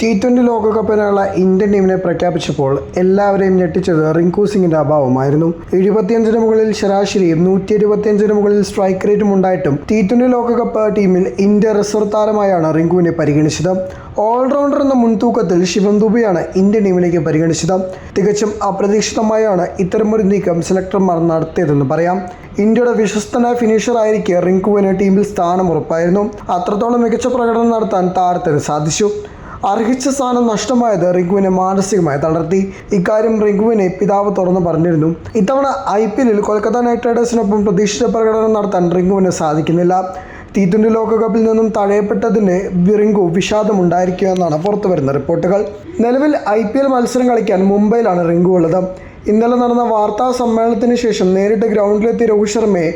T twenty ലോകകപ്പിനുള്ള Indian ടീമിനെ പ്രഖ്യാപിച്ചപ്പോൾ എല്ലാവരെയും ഞെട്ടിച്ചത് റിങ്കു സിംഗിന്റെ അഭാവമായിരുന്നു. എഴുപത്തിയഞ്ചിന് മുകളിൽ ശരാശരിയും നൂറ്റി എഴുപത്തിയഞ്ചിന് മുകളിൽ സ്ട്രൈക്ക് റേറ്റും ഉണ്ടായിട്ടും ടി ട്വന്റി ലോകകപ്പ് ടീമിൽ ഇന്ത്യ റിസർവ് താരമായാണ് റിങ്കുവിനെ പരിഗണിച്ചത്. ഓൾറൗണ്ടർ എന്ന മുൻതൂക്കത്തിൽ ശിവം ദുബെയാണ് ഇന്ത്യൻ ടീമിലേക്ക് പരിഗണിച്ചത്. തികച്ചും അപ്രതീക്ഷിതമായാണ് ഇത്തരമൊരു നീക്കം സെലക്ടർമാർ നടത്തിയതെന്ന് പറയാം. ഇന്ത്യയുടെ വിശ്വസ്തനായ ഫിനിഷർ ആയിരിക്കും റിങ്കുവിന് ടീമിൽ സ്ഥാനം ഉറപ്പായിരുന്നു അത്രത്തോളം മികച്ച പ്രകടനം നടത്താൻ താരത്തിന് സാധിച്ചു. അർഹിച്ച സ്ഥാനം നഷ്ടമായത് റിഗുവിനെ മാനസികമായി തളർത്തി. ഇക്കാര്യം റിഗുവിനെ പിതാവ് തുറന്നു പറഞ്ഞിരുന്നു. ഇത്തവണ ഐ പി എല്ലിൽ കൊൽക്കത്ത നൈറ്റ് റൈഡേഴ്സിനൊപ്പം പ്രതീക്ഷിച്ച പ്രകടനം നടത്താൻ റിഗുവിന് സാധിക്കുന്നില്ല. ടി ട്വന്റി ലോകകപ്പിൽ നിന്നും തഴയപ്പെട്ടതിന് റിങ്കു വിഷാദമുണ്ടായിരിക്കുമെന്നാണ് പുറത്തു വരുന്ന റിപ്പോർട്ടുകൾ. നിലവിൽ ഐ പി എൽ മത്സരം കളിക്കാൻ മുംബൈയിലാണ് റിങ്കു ഉള്ളത്. ഇന്നലെ നടന്ന വാർത്താ സമ്മേളനത്തിന് ശേഷം നേരിട്ട് ഗ്രൗണ്ടിലെത്തിയ രോഹിത് ശർമ്മയെ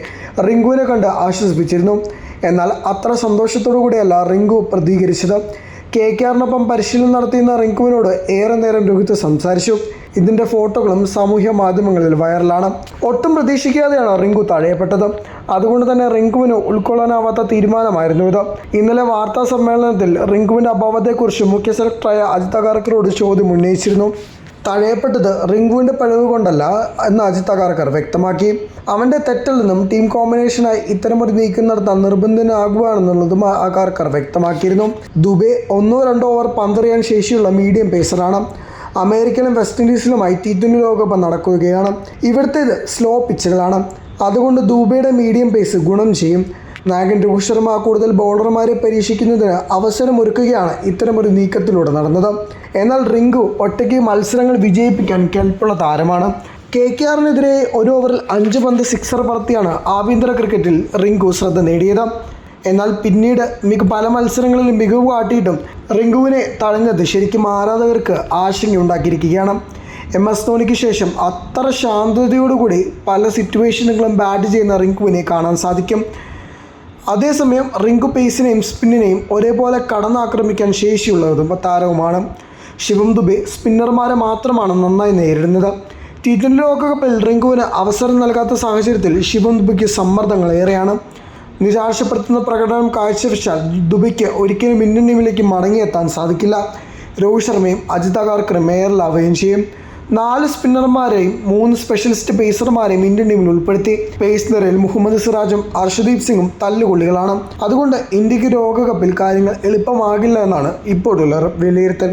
റിങ്കുവിനെ കണ്ട് ആശ്വസിപ്പിച്ചിരുന്നു. എന്നാൽ അത്ര സന്തോഷത്തോടു കൂടിയല്ല റിങ്കു പ്രതികരിച്ചത്. കെ കെ ആറിനൊപ്പം പരിശീലനം നടത്തിയിരുന്ന റിങ്കുവിനോട് ഏറെ നേരം രോഹിത് സംസാരിച്ചു. ഇതിന്റെ ഫോട്ടോകളും സാമൂഹ്യ മാധ്യമങ്ങളിൽ വൈറലാണ്. ഒട്ടും പ്രതീക്ഷിക്കാതെയാണ് റിങ്കു തഴയപ്പെട്ടത്. അതുകൊണ്ട് തന്നെ റിങ്കുവിന് ഉൾക്കൊള്ളാനാവാത്ത തീരുമാനമായിരുന്നു ഇത്. ഇന്നലെ വാർത്താ സമ്മേളനത്തിൽ റിങ്കുവിന്റെ അഭാവത്തെക്കുറിച്ച് മുഖ്യ സെലക്ടറായ അജിത് അഗാർക്കറോട് ചോദ്യം ഉന്നയിച്ചിരുന്നു. തഴയപ്പെട്ടത് റിങ്കുവിന്റെ പിഴവ് കൊണ്ടല്ല എന്ന് അജിത് അഗാർക്കർ വ്യക്തമാക്കി. അവന്റെ തെറ്റിൽ നിന്നും ടീം കോമ്പിനേഷനായി ഇത്തരമൊരു നീക്കം നടത്താൻ നിർബന്ധനാകുകയാണെന്നുള്ളതും അഗാർക്കർ വ്യക്തമാക്കിയിരുന്നു. ദുബെ ഒന്നോ രണ്ടോ ഓവർ പന്തെറിയാൻ ശേഷിയുള്ള മീഡിയം പേസറാണ്. അമേരിക്കയിലും വെസ്റ്റ് ഇൻഡീസിലുമായി ടി ട്വന്റി ലോകകപ്പ് നടക്കുകയാണ്. ഇവിടുത്തേത് സ്ലോ പിച്ചുകളാണ്. അതുകൊണ്ട് ദുബൈയുടെ മീഡിയം പേസ് ഗുണം ചെയ്യും. നായകൻ രോഹിത് ശർമ്മ കൂടുതൽ ബൗളർമാരെ പരീക്ഷിക്കുന്നതിന് അവസരമൊരുക്കുകയാണ് ഇത്തരമൊരു നീക്കത്തിലൂടെ നടന്നത്. എന്നാൽ റിങ്കു ഒറ്റയ്ക്ക് മത്സരങ്ങൾ വിജയിപ്പിക്കാൻ കെൽപ്പുള്ള താരമാണ്. കെ കെ ആറിനെതിരെ ഒരു ഓവറിൽ അഞ്ച് പന്ത് സിക്സർ പറത്തിയാണ് ആഭ്യന്തര ക്രിക്കറ്റിൽ റിങ്കു ശ്രദ്ധ നേടിയത്. എന്നാൽ പിന്നീട് മിക പല മത്സരങ്ങളിലും മികവ് കാട്ടിയിട്ടും റിങ്കുവിനെ തഴഞ്ഞത് ശരിക്കും ആരാധകർക്ക് ആശങ്കയുണ്ടാക്കിയിരിക്കുകയാണ്. എം എസ് ധോണിക്ക് ശേഷം അത്ര ശാന്തതയോടുകൂടി പല സിറ്റുവേഷനുകളും ബാറ്റ് ചെയ്യുന്ന റിങ്കുവിനെ കാണാൻ സാധിക്കും. അതേസമയം റിങ്കു പേസിനെയും സ്പിന്നിനെയും ഒരേപോലെ കടന്നാക്രമിക്കാൻ ശേഷിയുള്ളതും താരവുമാണ്. ശിവം ദുബെ സ്പിന്നർമാരെ മാത്രമാണ് നന്നായി നേരിടുന്നത്. ടി ട്വന്റി ലോകകപ്പിൽ റിങ്കുവിന് അവസരം നൽകാത്ത സാഹചര്യത്തിൽ ശിവം ദുബയ്ക്ക് സമ്മർദ്ദങ്ങൾ ഏറെയാണ്. നിരാശപ്പെടുത്തുന്ന പ്രകടനം കാഴ്ചവെച്ചാൽ ദുബയ്ക്ക് ഒരിക്കലും ഇന്ത്യൻ ടീമിലേക്ക് മടങ്ങിയെത്താൻ സാധിക്കില്ല. രോഹിത് ശർമ്മയും അജിത് അഗാർക്കറും മേയറിലാവുകയും ചെയ്യും. നാല് സ്പിന്നർമാരെയും മൂന്ന് സ്പെഷ്യലിസ്റ്റ് പേസർമാരെയും ഇന്ത്യൻ ടീമിൽ ഉൾപ്പെടുത്തി. പേസ് നിരയിൽ മുഹമ്മദ് സിറാജും അർഷദീപ് സിംഗും തല്ലുകൊള്ളികളാണ്. അതുകൊണ്ട് ഇന്ത്യയ്ക്ക് ലോകകപ്പിൽ കാര്യങ്ങൾ എളുപ്പമാകില്ല എന്നാണ് ഇപ്പോഴുള്ള വിലയിരുത്തൽ.